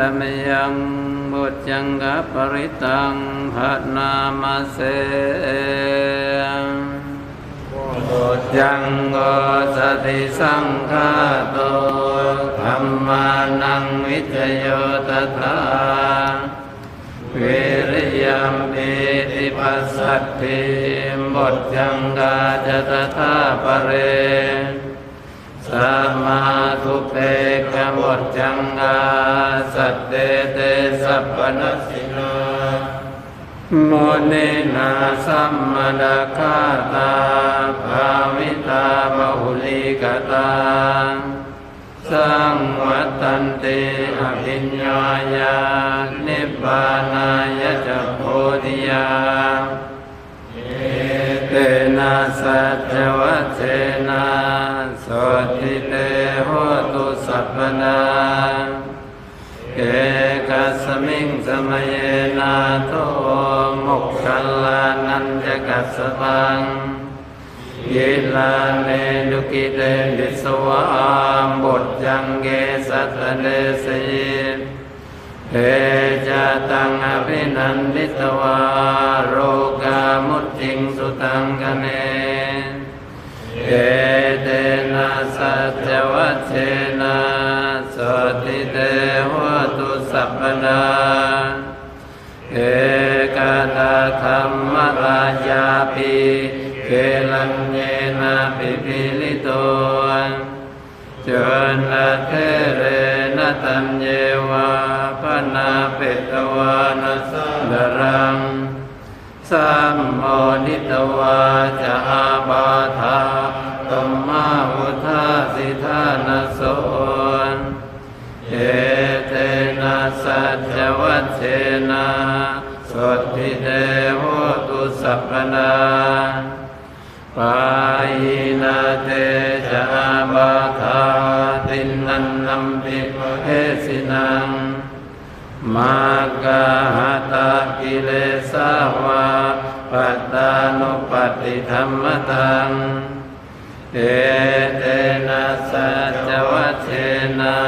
ดมยังบุตยังกปริตังภะนามาเสบุตยังโกสติสังฆาโตธรรมานังวิจโยตถาวิริยมปิติปัสสัตถิบทยังกาจตถาปะเร สัมมาทุเปกบทจังกาสัตเตเตสัพพนัสสิโนโมเนนาสัมมาดาคาตาภาวิตาบาหุลิกตาสังวัตันติอภิญญายานิพพานายะจะโพธิยาเตนะสัจวัชเชน นาเกกัสมิงสมัยนาโทมุขคัลลานันจะกัสสตังยิลาเนดุกิเตดิสวามบทจังเกสัตเดสยิเอจตังอภินันดิตวาโรกามุตติงสุตังกเนเอเตนะสัจวัชเชนะ ติเตหตุสัพพนาเอกาตาธรรมราชาปิเกลัญเยนะปิปิลิโตจนเทเรนตัญเยวาปนาเปตวานัสดรังสัมโมนิตวาจะอาบาธาตมมาวุธาสิทานโส สัจวัชเชนะสดทิเตโหตุสัพพนาปายนาเตจาบาคาตินันนัมปิเอสินังมากาหตากิเลสาวาปัตตานุปฏิธรรมตังเอเตนะสัจวัชเชนะ